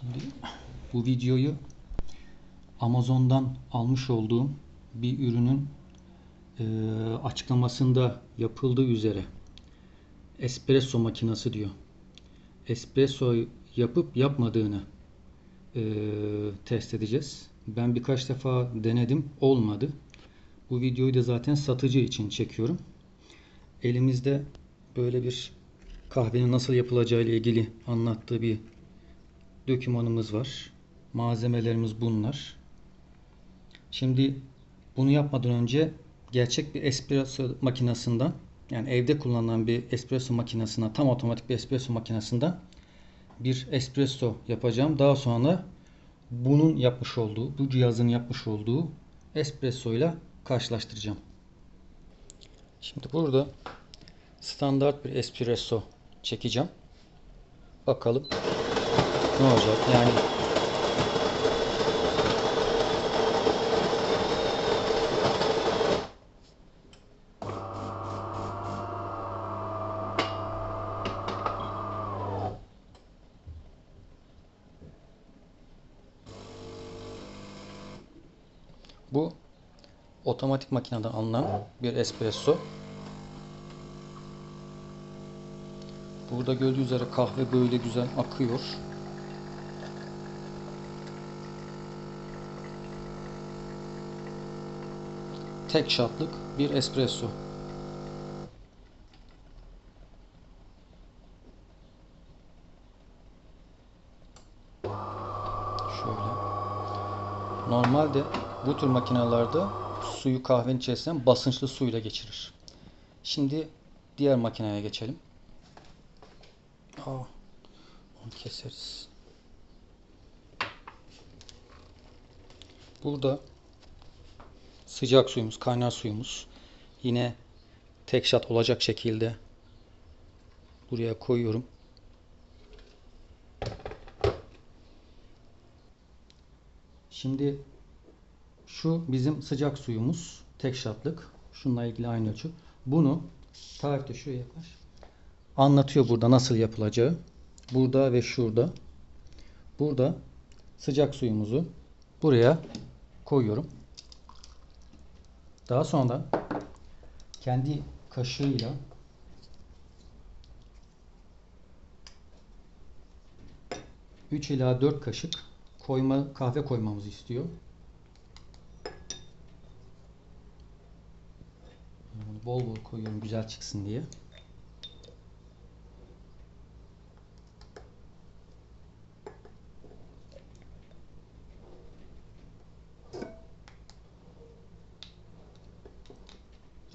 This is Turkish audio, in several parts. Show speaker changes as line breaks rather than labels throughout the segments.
Şimdi bu videoyu Amazon'dan almış olduğum bir ürünün e, açıklamasında yapıldığı üzere espresso makinesi diyor. Espresso yapıp yapmadığını e, test edeceğiz. Ben birkaç defa denedim. Olmadı. Bu videoyu da zaten satıcı için çekiyorum. Elimizde böyle bir kahvenin nasıl yapılacağı ile ilgili anlattığı bir dokümanımız var. Malzemelerimiz bunlar. Şimdi bunu yapmadan önce gerçek bir espresso makinesinden yani evde kullanılan bir espresso makinesine tam otomatik bir espresso makinesinden bir espresso yapacağım. Daha sonra bunun yapmış olduğu, bu cihazın yapmış olduğu espresso ile karşılaştıracağım. Şimdi burada standart bir espresso çekeceğim. Bakalım ne olacak? Yani bu otomatik makineden alınan bir espresso. Burada gördüğünüz üzere kahve böyle güzel akıyor. Tek şatlık bir espresso. Şöyle. Normalde bu tür makinelerde suyu kahvenin içerisinden basınçlı suyla geçirir. Şimdi diğer makineye geçelim. Aa, onu keseriz. Burada sıcak suyumuz, kaynar suyumuz yine tek şat olacak şekilde buraya koyuyorum. Şimdi şu bizim sıcak suyumuz. Tek şatlık. Şununla ilgili aynı ölçü. Bunu tarifte şuraya yaklaş. Anlatıyor burada nasıl yapılacağı. Burada ve şurada. Burada sıcak suyumuzu buraya koyuyorum. Daha sonra kendi kaşığıyla üç ila dört kaşık koyma kahve koymamızı istiyor. Bol bol koyuyorum güzel çıksın diye.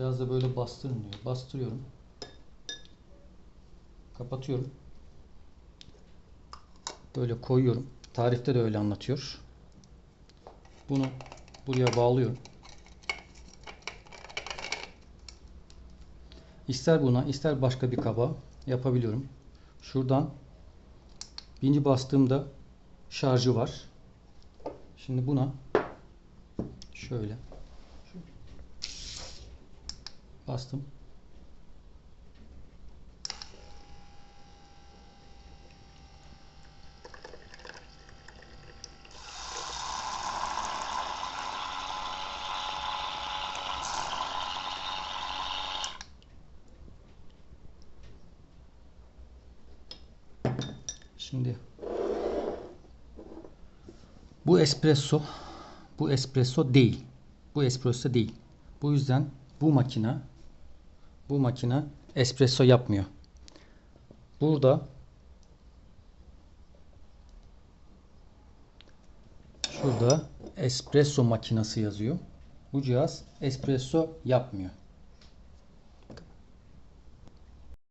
Biraz da böyle bastırın diyor. Bastırıyorum. Kapatıyorum. Böyle koyuyorum. Tarifte de öyle anlatıyor. Bunu buraya bağlıyorum. İster buna ister başka bir kaba yapabiliyorum. Şuradan birinci bastığımda şarjı var. Şimdi buna şöyle bastım. Şimdi bu espresso bu espresso değil. Bu espresso değil. Bu yüzden bu makine bu makine espresso yapmıyor. Burada şurada espresso makinesi yazıyor. Bu cihaz espresso yapmıyor.